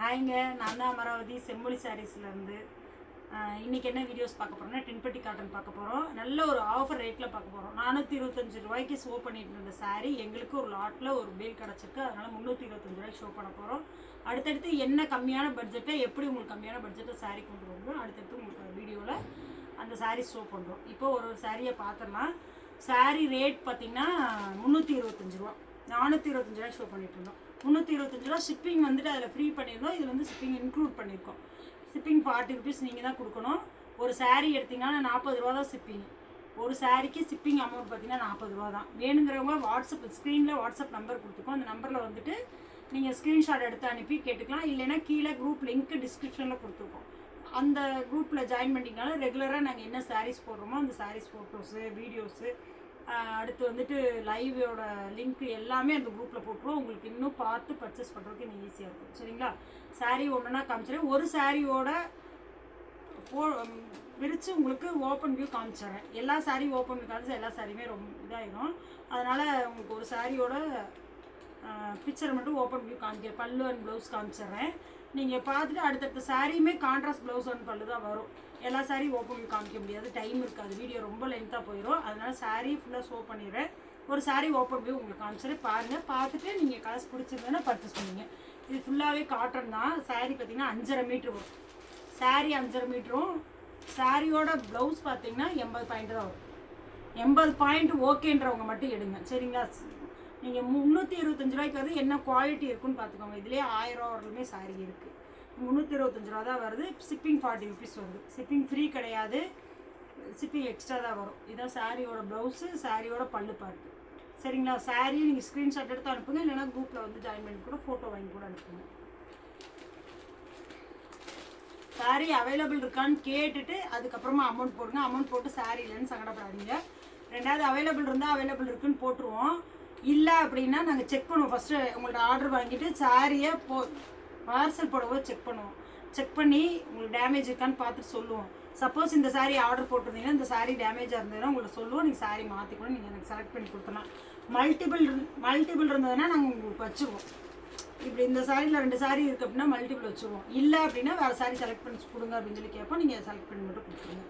ஹாய்ங்க நான் தான் அமராவதி செம்மொழி சாரீஸ்லேருந்து இன்றைக்கி என்ன வீடியோஸ் பார்க்க போகிறோம்னா டென்பட்டி காட்டன் பார்க்க போகிறோம் நல்ல ஒரு ஆஃபர் ரேட்டில் பார்க்க போகிறோம் நானூற்றி இருபத்தஞ்சு ரூபாய்க்கு ஷோ பண்ணிட்டு இருந்த சாரீ எங்களுக்கு ஒரு லாட்டில் ஒரு பில் கிடச்சிருக்கு. அதனால் முந்நூற்றி இருபத்தஞ்சு ரூபாய்க்கு ஷோ பண்ண போகிறோம் அடுத்தடுத்து என்ன கம்மியான பட்ஜெட்டை எப்படி உங்களுக்கு கம்மியான பட்ஜெட்டை சாரீ கொண்டு வரணும் அடுத்தடுத்து உங்களுக்கு வீடியோவில் அந்த சாரீ ஷோ பண்ணுறோம் இப்போ ஒரு ஒரு சாரியை பார்த்துடலாம். சாரீ ரேட் பார்த்திங்கன்னா முந்நூற்றி இருபத்தஞ்சு ரூபா. நானூற்றி இருபத்தஞ்சு ரூபா ஷோ பண்ணிட்டு இருந்தோம் முந்நூற்றி இருபத்தஞ்சு ரூபா ஷிப்பிங் வந்துட்டு அதில் ஃப்ரீ பண்ணியிருந்தோம். இது வந்து ஷிப்பிங் இன்க்ளூட் பண்ணியிருக்கோம். ஷிப்பிங் ஃபார்ட்டி ருபீஸ் நீங்கள் தான் கொடுக்கணும். ஒரு சாரீ எடுத்தீங்கன்னா நாற்பது ரூபா தான் ஷிப்பிங் ஒரு சாரிக்கு ஷிப்பிங் அமௌண்ட் பார்த்தீங்கன்னா நாற்பது ரூபா தான். வேணுங்கிறவங்க வாட்ஸ்அப் ஸ்க்ரீனில் வாட்ஸ்அப் நம்பர் கொடுத்துருக்கோம் அந்த நம்பரில் வந்துட்டு நீங்கள் ஸ்க்ரீன்ஷாட் எடுத்து அனுப்பி கேட்டுக்கலாம். இல்லைன்னா கீழே குரூப் லிங்க் டிஸ்கிரிப்ஷனில் கொடுத்துருக்கோம். அந்த குரூப்பில் ஜாயின் பண்ணிட்டீங்கனால ரெகுலராக நாங்கள் என்ன சாரீஸ் போடுறோமோ அந்த சாரீஸ் ஃபோட்டோஸு வீடியோஸு அடுத்து வந்துட்டு லைவோட லிங்க் எல்லாமே அந்த குரூப்பில் போட்டுருவோம். உங்களுக்கு இன்னும் பார்த்து பர்ச்சேஸ் பண்ணுறதுக்கு இன்னும் ஈஸியாக இருக்கும். சரிங்களா? சாரீ ஒன்றுனா காமிச்சிடுறேன். ஒரு சாரியோட போ விரித்து உங்களுக்கு ஓப்பன் வியூ காமிச்சிடுறேன். எல்லா சாரியும் ஓப்பன் வியூ காமிச்சு எல்லா சாரியுமே ரொம்ப இதாகிடும் அதனால் உங்களுக்கு ஒரு சாரியோட பிக்சரை மட்டும் ஓப்பன் வியூ காமிக்கிறேன். பல்லு அண்ட் ப்ளவுஸ் காமிச்சிடுறேன். நீங்கள் பார்த்துட்டு அடுத்தடுத்த சாரியுமே கான்ட்ராஸ்ட் ப்ளவுஸ் அண்ட் பல்லு தான் வரும். எல்லா சாரியும் ஓப்பன் காமிக்க முடியாது. டைம் இருக்காது. வீடியோ ரொம்ப லென்த்தாக போயிடும் அதனால் சாரீ ஃபுல்லாக ஷோ பண்ணிடுறேன். ஒரு சாரீ ஓப்பன் போய் உங்களுக்கு காமிச்சிடுறேன். பாருங்கள் பார்த்துட்டு நீங்கள் கலர்ஸ் பிடிச்சிருந்தேன்னா பர்ச்சேஸ் பண்ணுங்க. இது ஃபுல்லாகவே காட்டன் தான். சாரீ பார்த்தீங்கன்னா அஞ்சரை மீட்ரு வரும். சாரீ அஞ்சரை மீட்டரும் சாரியோட ப்ளவுஸ் பார்த்தீங்கன்னா எண்பது பாயிண்ட் தான் வரும். எண்பது பாயிண்ட் ஓகேன்றவங்க மட்டும் எடுங்க. சரிங்களா? நீங்கள் முந்நூற்றி இருபத்தஞ்சு ரூபாய்க்கு வந்து என்ன குவாலிட்டி இருக்குன்னு பார்த்துக்கோங்க. இதுலேயே ஆயிரம் ரூபா வரலுமே சாரி இருக்குது முந்நூற்றி இருபத்தஞ்சு ரூபா தான் வருது சிப்பிங் ஃபார்ட்டி ருபீஸ் வருது. சிப்பிங் ஃப்ரீ கிடையாது சிப்பிங் எக்ஸ்ட்ரா தான் வரும். இதான் சாரியோட ப்ளவுஸு சாரியோட பல்லு பார்ட்டு சரிங்களா? சாரி நீங்கள் ஸ்க்ரீன்ஷாட் எடுத்து அனுப்புங்க இல்லைன்னா குரூப்பில் வந்து ஜாயின் பண்ணி கூட ஃபோட்டோ வாங்கி கூட அனுப்புங்க. சாரீ அவைலபிள் இருக்கான்னு கேட்டுட்டு அதுக்கப்புறமா அமௌண்ட் போடுங்க. அமௌண்ட் போட்டு சாரி இல்லைன்னு சங்கடப்படாதீங்க. ரெண்டாவது அவைலபிள் இருந்தால் அவைலபிள் இருக்குன்னு போட்டுருவோம். இல்லை அப்படின்னா நாங்கள் செக் பண்ணுவோம். ஃபஸ்ட்டு உங்கள்ட்ட ஆர்டர் வாங்கிட்டு சாரியை போ பார்சல் போடவோ செக் பண்ணுவோம். செக் பண்ணி உங்களுக்கு டேமேஜ் இருக்கான்னு பார்த்துட்டு சொல்லுவோம். சப்போஸ் இந்த சாரீ ஆர்டர் போட்டிருந்தீங்கன்னா இந்த சாரீ டேமேஜாக இருந்ததுன்னா உங்களுக்கு சொல்லுவோம். நீங்கள் சாரீ மாற்றி கூட நீங்கள் எனக்கு செலக்ட் பண்ணி கொடுத்தலாம் மல்டிபிள் மல்டிபிள் இருந்ததுன்னா நாங்கள் உங்களுக்கு வச்சுருவோம். இப்படி இந்த சாரியில் ரெண்டு சாரி இருக்குது அப்படின்னா மல்டிபிள் வச்சுருவோம். இல்லை அப்படின்னா வேறு சாரி செலக்ட் பண்ணி கொடுங்க அப்படின்னு சொல்லி கேட்போம் நீங்கள் செலக்ட் பண்ணி மட்டும் கொடுத்துருங்க.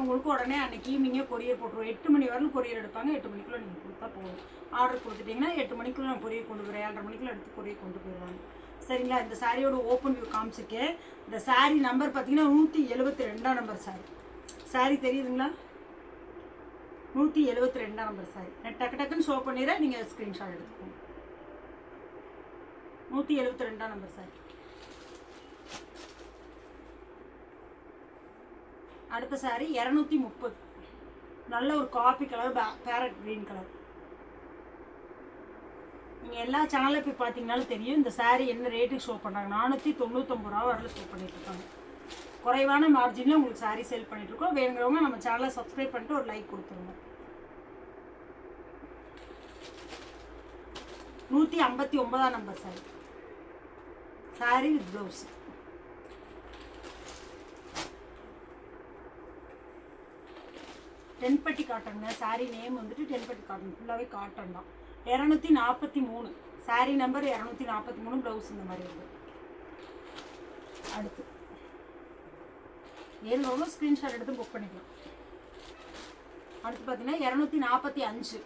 உங்களுக்கு உடனே அன்றைக்கி ஈவினிங்கே கொரியர் போட்டுருவோம் எட்டு மணி வரலும் கொரியர் எடுப்பாங்க. எட்டு மணிக்குள்ளே நீங்கள் கொடுத்தா போதும். ஆர்டர் கொடுத்துட்டிங்கன்னா எட்டு மணிக்குள்ளே நான் கொரியர் கொண்டு போகிறேன் ஏழரை மணிக்குள்ளே எடுத்து கொரியர் கொண்டு போயிடுவாங்க. சரிங்களா? இந்த சாரியோட ஓப்பன் வியூ காமிச்சிருக்கேன். இந்த சாரி நம்பர் பார்த்தீங்கன்னா நூற்றி எழுபத்தி ரெண்டாம் நம்பர் சாரி சாரி தெரியுதுங்களா? நூற்றி எழுபத்தி ரெண்டாம் நம்பர் சாரி நான் டக்கு டக்குன்னு ஷோ பண்ணிடுறேன். நீங்கள் ஸ்க்ரீன்ஷாட் எடுத்துக்கோங்க. நூற்றி எழுபத்தி ரெண்டாம் நம்பர் சாரி அடுத்த சாரி இரநூத்தி முப்பது. நல்ல ஒரு coffee colour parrot green colour நீங்கள் எல்லா சேனலில் போய் பார்த்தீங்கனாலும் தெரியும் இந்த சாரீ என்ன ரேட்டுக்கு ஷோ பண்ணுறாங்க நானூற்றி தொண்ணூத்தொம்பது ரூபா வரல ஷோ பண்ணிட்டுருக்காங்க குறைவான மார்ஜினில் உங்களுக்கு சாரீ சேல் பண்ணிட்டு இருக்கோம். வேணுங்கிறவங்க நம்ம சேனலை சப்ஸ்கிரைப் பண்ணிட்டு ஒரு லைக் கொடுத்துருங்க. நூற்றி ஐம்பத்தி ஒன்பதாம் number sari sari with blouse டென்பட்டி காட்டனுங்க சாரி நேம் வந்துட்டு டென்பட்டி காட்டன் ஃபுல்லாகவே காட்டன் தான். இரநூத்தி நாற்பத்தி மூணு. சாரி நம்பர் இரநூத்தி நாற்பத்தி மூணு ப்ளவுஸ் இந்த மாதிரி இருக்குது அடுத்து. ஏழுநூறு ஸ்க்ரீன்ஷாட் எடுத்து புக் பண்ணிக்கலாம். அடுத்து பார்த்தீங்கன்னா இரநூத்தி நாற்பத்தி அஞ்சு.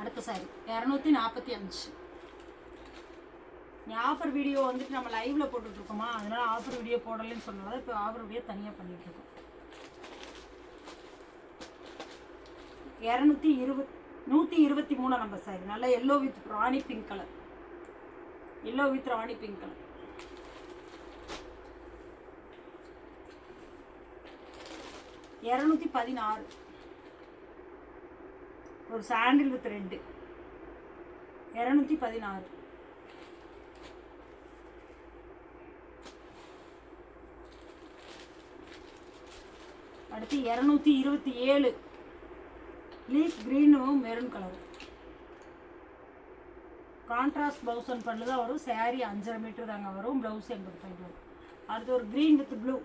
அடுத்த சாரி இரநூத்தி நாற்பத்தி அஞ்சு. நீ ஆஃபர் வீடியோ வந்துட்டு நம்ம லைவ்ல போட்டுட்ருக்கோமா அதனால ஆஃபர் வீடியோ போடலன்னு சொன்னால இப்போ ஆஃபர் வீடியோ தனியாக பண்ணிட்டு இரநூத்தி இருபத் நூற்றி இருபத்தி மூணு நம்பர் சாரி நல்ல yellow with Rani pink colour yellow with Rani pink colour இரநூத்தி பதினாறு. ஒரு சாண்டில் வித் ரெண்டு. இரநூத்தி பதினாறு. அடுத்து இரநூத்தி இருபத்தி ஏழு. லீஃப் க்ரீனும் maroon colour contrast blouse one பண்ணு தான் வரும். சேரீ அஞ்சரை மீட்டர் தாங்க வரும். ப்ளவுஸ் எண்பது பாயிண்ட் வரும் அடுத்து ஒரு க்ரீன் வித் ப்ளூ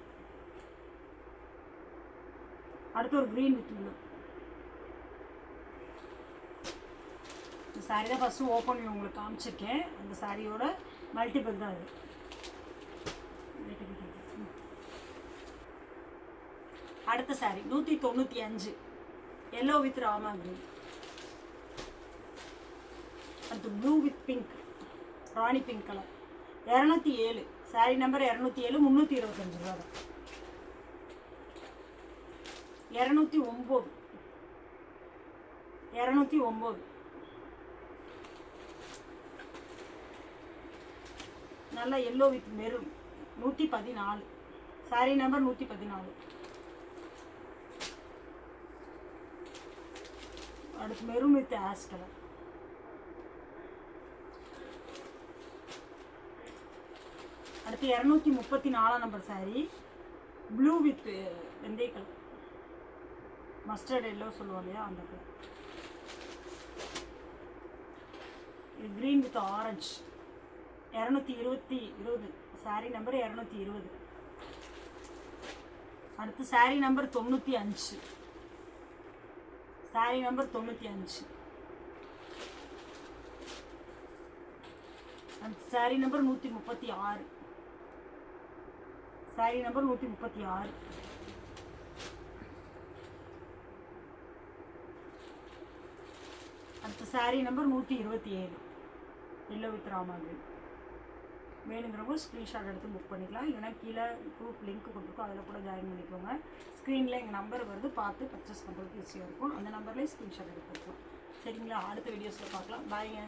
அடுத்து ஒரு க்ரீன் வித் ப்ளூ சாரி தான் ஃபஸ்ட்டு ஓப்பன் உங்களுக்கு காமிச்சிருக்கேன். அந்த சாரியோட மல்டிபிள் தான் அது. அடுத்த சாரி நூற்றி தொண்ணூற்றி அஞ்சு. எல்லோ வித் ராமா கிரீன் அடுத்து blue with pink Rani pink colour இரநூத்தி ஏழு சாரி நம்பர் இரநூத்தி ஏழு முந்நூற்றி இருபத்தஞ்சு ரூபா தான் இரநூத்தி ஒம்பது இரநூத்தி ஒம்பது நல்ல எல்லோ வித் மெரூன் நூற்றி பதினாலு சாரி நம்பர் நூற்றி பதினாலு அடுத்து மெரூன் வித் ஆஸ் கலர் அடுத்து இரநூத்தி முப்பத்தி நாலாம் நம்பர் சாரி ப்ளூ வித் வெந்தய கலர் மஸ்டர்ட் எல்லோ சொல்லுவோம் இல்லையா அந்த கலர் இது க்ரீன் வித் ஆரஞ்சு இரநூத்தி இருபத்தி இருபது. சாரி நம்பர் இரநூத்தி இருபது. அடுத்து சாரி நம்பர் தொண்ணூற்றி அஞ்சு. சாரி நம்பர் தொண்ணூற்றி அஞ்சு. சாரி நம்பர் நூற்றி முப்பத்தி ஆறு. சாரி நம்பர் நூற்றி முப்பத்தி ஆறு. அடுத்த சாரி நம்பர் நூற்றி இருபத்தி ஏழு. எல்லோ வித் வேணுங்கிறவங்க ஸ்க்ரீன்ஷாட் எடுத்து புக் பண்ணிக்கலாம். இல்லைனா கீழே குரூப் லிங்க் கொடுத்துருக்கோம். அதில் கூட ஜாயின் பண்ணிக்கோங்க. ஸ்க்ரீனில் எங்கள் நம்பர் வருது. பார்த்து பர்ச்சேஸ் பண்ணுறதுக்கு ஈஸியாக இருக்கும். அந்த நம்பர்லேயே ஸ்க்ரீன்ஷாட் எடுத்துருக்கோம் சரிங்களா? அடுத்த வீடியோஸில் பார்க்கலாம். பாய்ங்க